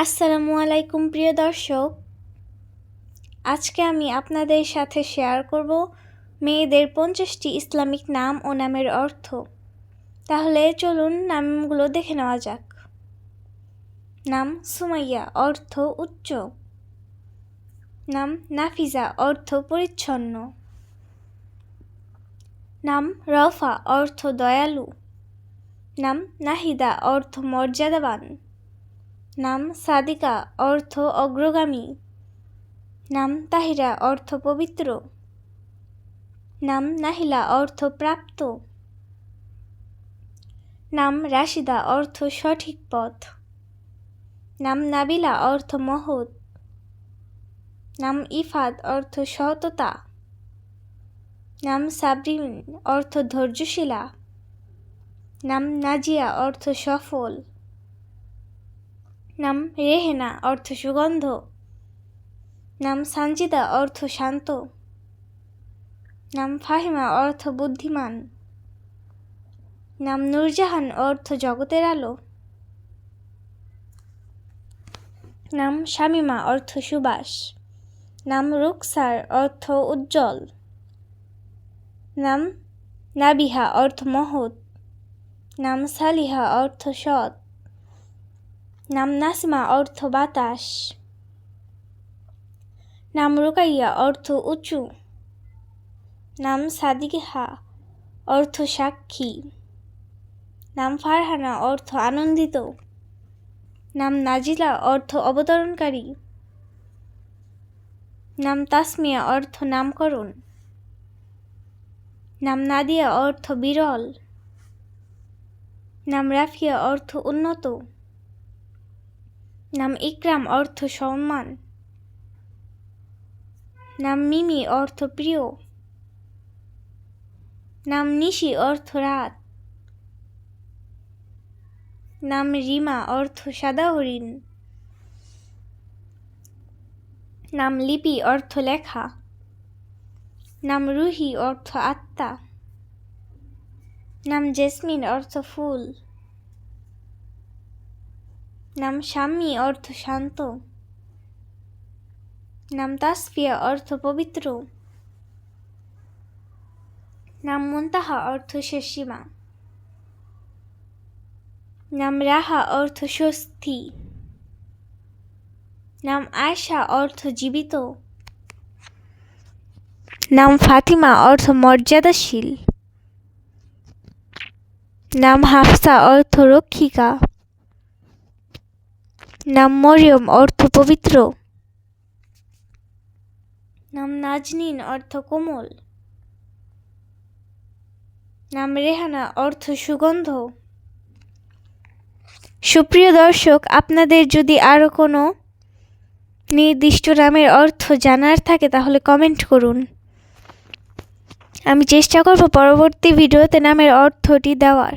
আসসালামু আলাইকুম, প্রিয় দর্শক। আজকে আমি আপনাদের সাথে শেয়ার করব মেয়েদের পঞ্চাশটি ইসলামিক নাম ও নামের অর্থ। তাহলে চলুন নামগুলো দেখে নেওয়া যাক। নাম সুমাইয়া, অর্থ উচ্চ। নাম নাফিজা, অর্থ পরিচ্ছন্ন। নাম রফা, অর্থ দয়ালু। নাম নাহিদা, অর্থ মর্যাদাবান। নাম সাদিকা, অর্থ অগ্রগামী। নাম তাহিরা, অর্থ পবিত্র। নাম নাহিলা, অর্থ প্রাপ্ত। নাম রাশিদা, অর্থ সঠিক পথ। নাম নাবিলা, অর্থ মহৎ। নাম ইফাদ, অর্থ সততা। নাম সাবরিন, অর্থ ধৈর্যশীলা। নাম নাজিয়া, অর্থ সফল। নাম রেহেনা, অর্থ সুগন্ধ। নাম সানজিদা, অর্থ শান্ত। নাম ফাহিমা, অর্থ বুদ্ধিমান। নাম নূরজাহান, অর্থ জগতের আলো। নাম শামিমা, অর্থ সুবাস। নাম রুকসার, অর্থ উজ্জ্বল। নাম নাবিহা, অর্থ মহৎ। নাম সালিহা, অর্থ সৎ। নাম নাসিমা অর্থ বাতাস নাম রুকাইয়া অর্থ উঁচু নাম সাদিকহা অর্থ সাক্ষী নাম ফারহানা অর্থ আনন্দিত নাম নাজিলা অর্থ অবতরণকারী নাম তাসমিয়া অর্থ নামকরণ নাম নাদিয়া অর্থ বিরল নাম রাফিয়া অর্থ উন্নত নাম ইকরাম অর্থ সম্মান। নাম মিমি অর্থ প্রিয়। নাম নিশি অর্থ রাত। নাম রিমা অর্থ সাদা হরিণ। নাম লিপি অর্থ লেখা। নাম রুহি অর্থ আত্মা। নাম জেসমিন অর্থ ফুল। নাম শাম্মী অর্থ শান্ত। নাম তাসফিয়া, অর্থ পবিত্র। নাম মুনতাহা, অর্থ শেষ নাম রাহা, অর্থ স্বস্তি। নাম আয়শা, অর্থ জীবিত। নাম ফাতিমা, অর্থ মর্যাদাশীল। নাম হাফসা, অর্থ রক্ষিকা। নাম মরিয়ম অর্থ পবিত্র। নাম নাজনীন অর্থ কোমল। নাম রেহানা অর্থ সুগন্ধ। সুপ্রিয় দর্শক আপনাদের যদি আরও কোনো নির্দিষ্ট নামের অর্থ জানার থাকে তাহলে কমেন্ট করুন। আমি চেষ্টা করব পরবর্তী ভিডিওতে নামের অর্থটি দেওয়ার।